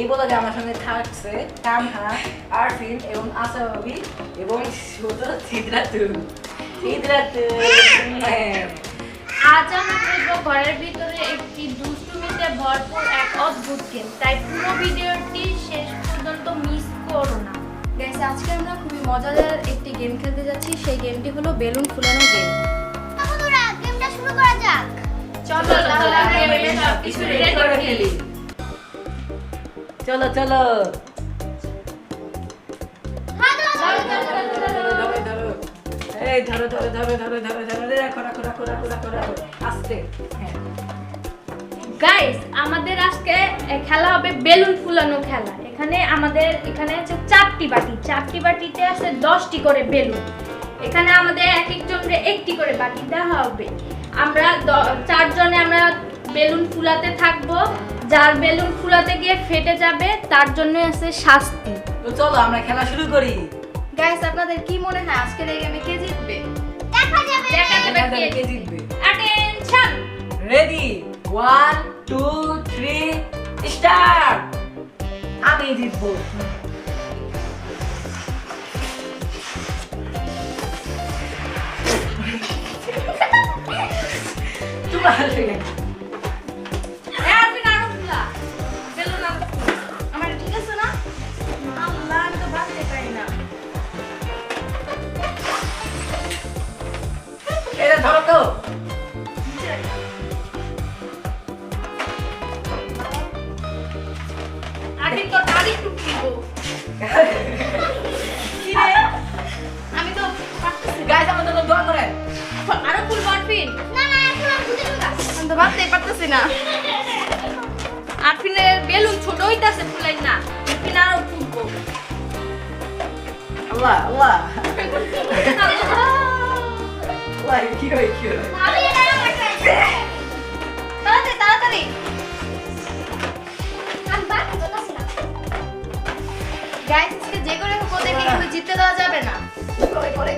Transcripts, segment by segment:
এই ব্লগে আমার সঙ্গে থাকছে কামহা আরফিন এবং আসাবি এবং ছোট সিদ্ধাতুল সিদ্ধাতুল হ্যাঁ। আজ আমরা খেলব ঘরের ভিতরে একটি দুষ্টুমিতে ভরপুর এক অদ্ভুত গেম তাই পুরো ভিডিওটি শেষ পর্যন্ত মিস করো না। গাইস আজকে আমরা খুবই মজাদার একটি গেম খেলতে যাচ্ছি। সেই গেমটি হলো বেলুন ফুলানো গেম বন্ধুরা গেমটা শুরু করা যাক। চলো তাহলে আমরা গেমে সব কিছু রেডি করে ফেলি। চলো চলো। হ্যাঁ ধরো, ধরো, ধরো, ধরো, ধরো। ধরো ধরো এই ধরো ধরো ধরো ধরো ধরো ধরো রাখো রাখো রাখো রাখো রাখো রাখো। আস্তে। হ্যাঁ। গাইস আমাদের আজকে খেলা হবে বেলুন ফুলানো খেলা। এখানে আমাদের এখানে আছে চারটি বাটি। চারটি বাটিতে আছে দশটি করে বেলুন। এখানে আমাদের এক একজনকে একটি করে বাটি দেওয়া হবে। আমরা চারজনে আমরা বেলুন ফুলাতে থাকব। যার বেলুন ফুলাতে গিয়ে ফেটে যাবে তার জন্য আছে শাস্তি। তো চলো আমরা খেলা শুরু করি। গাইস আপনাদের কি মনে হয় আজকের এই গেমে কে জিতবে? দেখা যাবে। দেখা যাবে কে জিতবে। Attention ready one two three start আমি জিতবো। তোমার আমার ধরো তো। আগে তো তারিখ টুকিব আমি তো। গাইস আমাদের জন্য দোয়া করেন। আরও ফুল বাটফিন না না এখন আমি বুঝে আমি তো ভাবতেই পারতেছি না। আরফিনের বেলুন ছোট হইতাছে ফুলাই না। আরফিন আরও ফুলবো। আল্লাহ। আল্লাহ। কি হয় কি হয় তাড়াতাড়ি তাড়াতাড়ি গাইস যে করে হোক ওদেরকে কিন্তু জিততে দেওয়া যাবে না। করে করে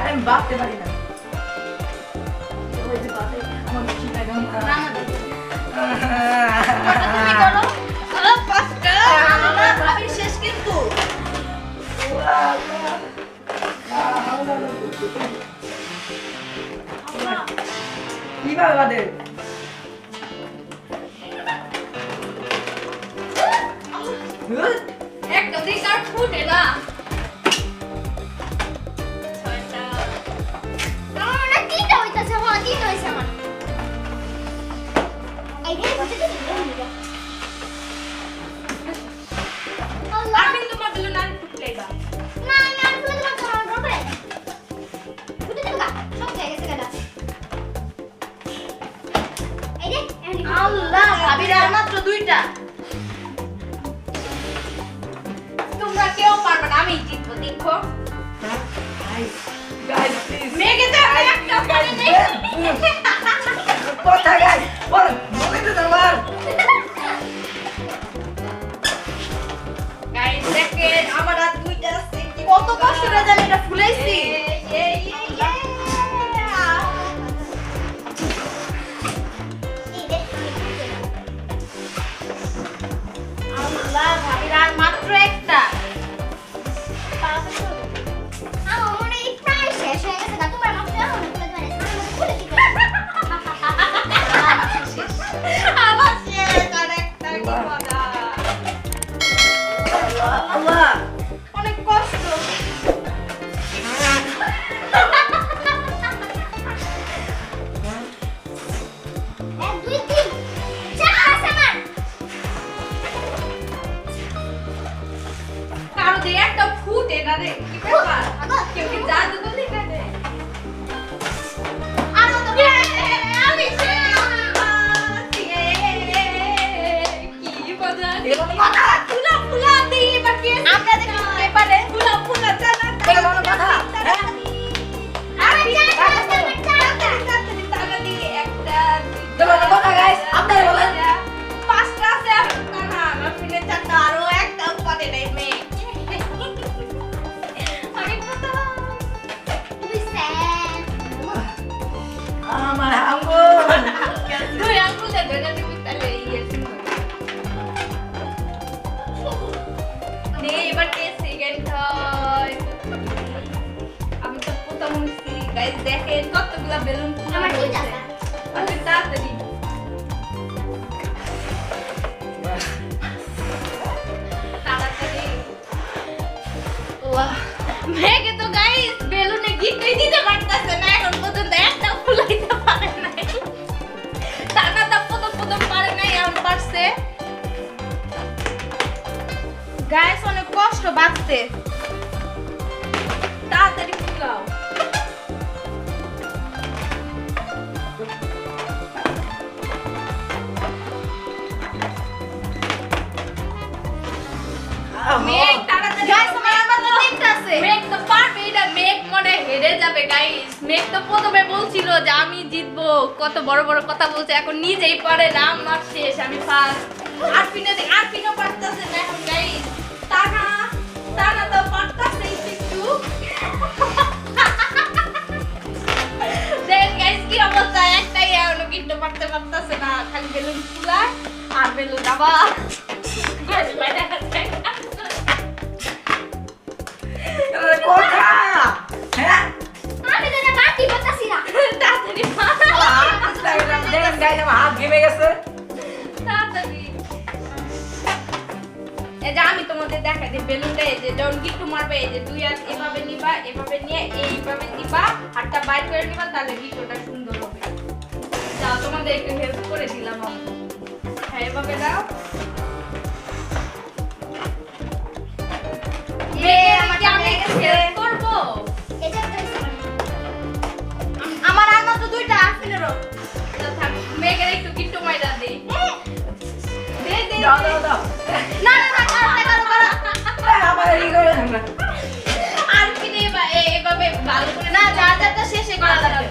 আমি ভাবতে পারি না। আমার আল্লাহ ভাবির আর মাত্র দুইটা। তোমরা কেউ পারবে না আমি জিতবো দেখো। মেঘে তো একটা কথা বল। কত কষ্ট করে জানি এটা রে আল্লাহ ভাবির আর মাত্র একটা। দেখেন কতগুলা বেলুন আমার ঠিক আছে তাড়াতাড়ি তাড়াতাড়ি ফুলাও। মেঘ তাড়াতাড়ি আমার তো আছে। মেঘ তো পারবে এটা মেঘ মনে হেরে যাবে গাইস মেঘ তো প্রথমে বলছিল যে আমি জিতবো কত বড় বড় কথা বলছে এখন নিজেই পারে না আমার শেষ আমি ফার্স্ট আর পিনে আর পিনে পারতেছে না এখন গাইস টানা তো পারতেছে একটু। দেখ যে আমি তোমাদের দেখাই যে বেলুনটা এই যে যখন গিট্টু মারবে এই যে দুই হাত এভাবে নিবা এভাবে নিয়ে এইভাবে দিবা হাতটা বাইর করে নিবা তাহলে গিট্টুটা সুন্দর হবে। যাও তোমাদের একটু হেল্প করে দিলাম আমি। হ্যাঁ এভাবে দাও। আমার আর মাত্র দুইটা থাক, মেয়েকে একটু গিট্টু মাইরা দিই। দে দাও দাও দাও। না না না না, করো করো আমার এই করে আর কি এ- এভাবে ভালো করে না যা যাটা শেষে করা লাগবে।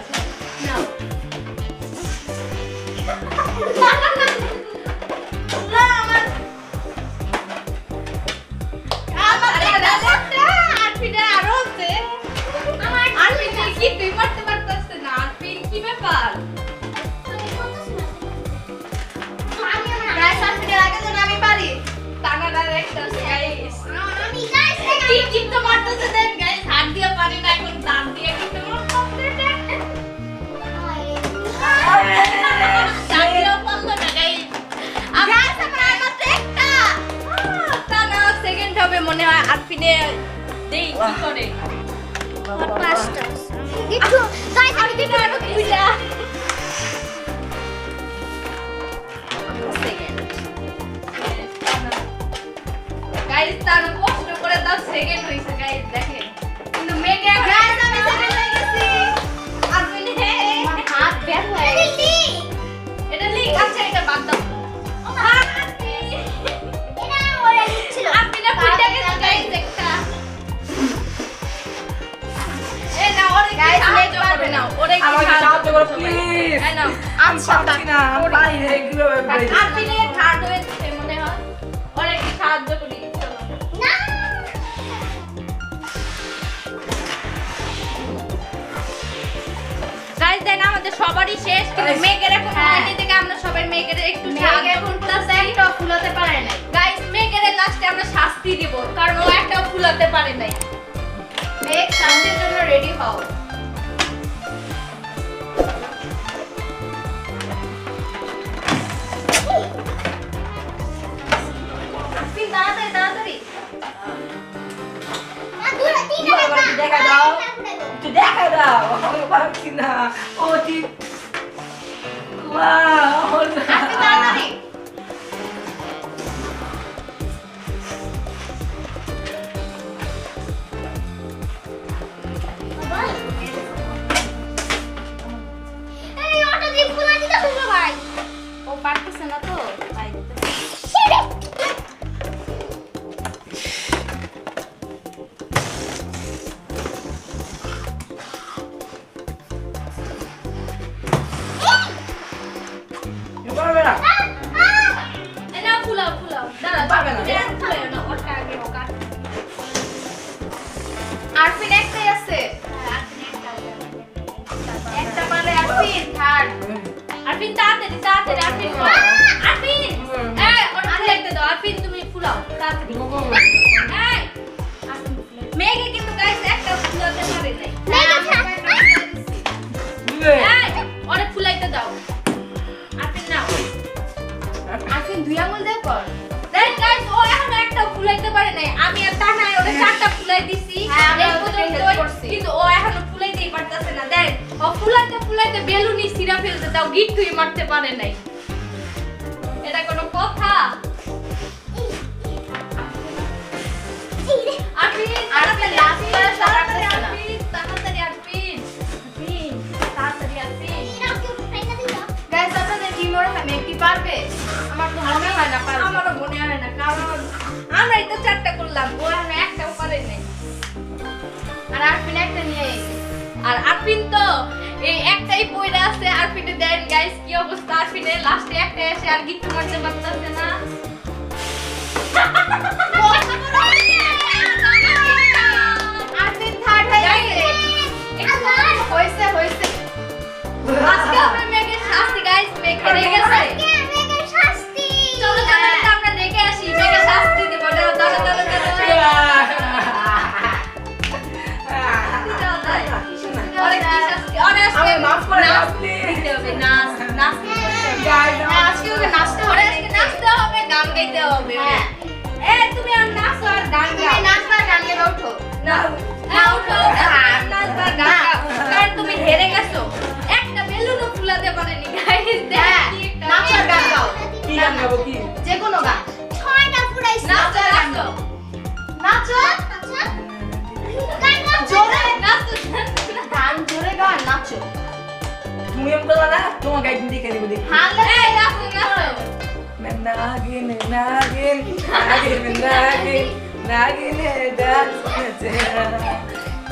গাইস কি মারতেছে দেন, guys। হাত দিয়ে পারি না, এখন দাঁত দিয়ে কিন্তু মারতেছে, দাঁত দিয়েও পারল না, গাইস। আমার আর মাত্র একটা। আহ, টানা second হবে মনে হয় আরফিনে দেই কি করে? পাঁচটা। একটু গাইস আমি করে দাও সেকেন্ড হইছে গাইস দেখেন। কিন্তু মেঘে গাইস আমি সেকেন্ড হয়ে গেছি। আরফিন হে হাত বের হয়ে গেছে। এটা লিখ আচ্ছা এটা বাদ দাও। এটা ওরা গাইস দেন আমাদের সবারই শেষ কিন্তু Guys, এখন হ্যাঁ। থেকে আমরা সবাই মেঘের একটু সাহায্য এখন করতেছি একটা ফুলাতে পারে না গাইস মেঘের লাস্টে আমরা শাস্তি দিব কারণ ও একটাও ফুলাতে পারে নাই। মেঘ শান্তির জন্য রেডি হও। তাড়াতাড়ি তাড়াতাড়ি। দেখা। দাও। একটু দেখা দাও আমি পারছি না ও Wow, আফিন ও ফুলাইতে ফুলাইতে বেলুনি সিরা ফেলতে তাও গিট্টুই মারতে পারে নাই। এটা কোনো কথা? পারবে? আমার তো মনে হয় না পারবে। আমারও মনে হয় না কারণ আমরাই তো চারটা করলাম ও এখন একটাও পারে নাই। আর আরফিন একটা নিয়ে। আর আরফিন তো এই একটাই বইরা আছে আরফিনে দেন গাইস কি অবস্থা? আরফিনে লাস্টে একটা এসে আর গিট্টু মারতে পারতেছে না? আরফিন থার্ড হয়ে গেছে। হয়েছে হয়েছে। আজকে আমরা মেঘের শাস্তি গাইস মেঘ হেরে গেছে। অনেক আজকে আমায় মাফ করে দাও, নাচ please. দিতে হবে। নাচ নাচ Guys, হ্যাঁ, আজকে ওকে নাচতে হবে ওরে আজকে নাচতে হবে গান গাইতে হবে। হ্যাঁ। এ তুমি আর নাচো আর গান তুমি গাও। নাচবা গান গেয়ে ওঠো না হ্যাঁ উঠো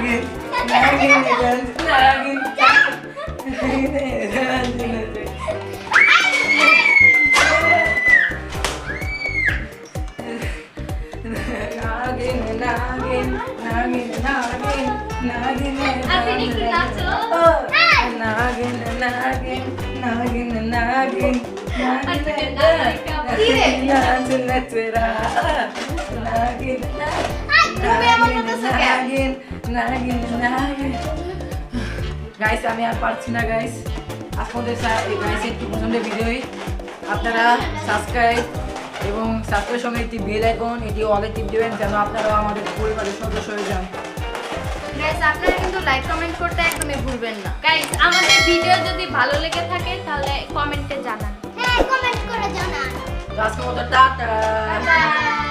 নাগিন নাগিন নাগিন ডান্স নাগিন ডান্স নাচে নাগিন নাগিন নাগিন নাগিন নাগিন আপনি একটু নাচো। নাগিন নাগিন নাগিন নাগিন আপনি নাগিন নাচো, কিরে? নাচ নাচরা নাগিন তুমি এমন করতেছো কেন? নাগিন নাগিন নাগিন গাইস আমি আর পারছি না গাইস আপনাদের গাইস একটু পছন্দের ভিডিওই। আপনারা সাবস্ক্রাইব এবং সাবস্ক্রাইবের সঙ্গে একটি বেল আইকন এটি অলে টিপ দেবেন যেন আপনারাও আমাদের পরিবারের সদস্য হয়ে যান। গাইস আপনারা কিন্তু লাইক কমেন্ট করতে একদমই ভুলবেন না। গাইস আমাদের ভিডিও যদি ভালো লেগে থাকে তাহলে কমেন্টে জানান। তো আজকের মতো টাটা। Bye.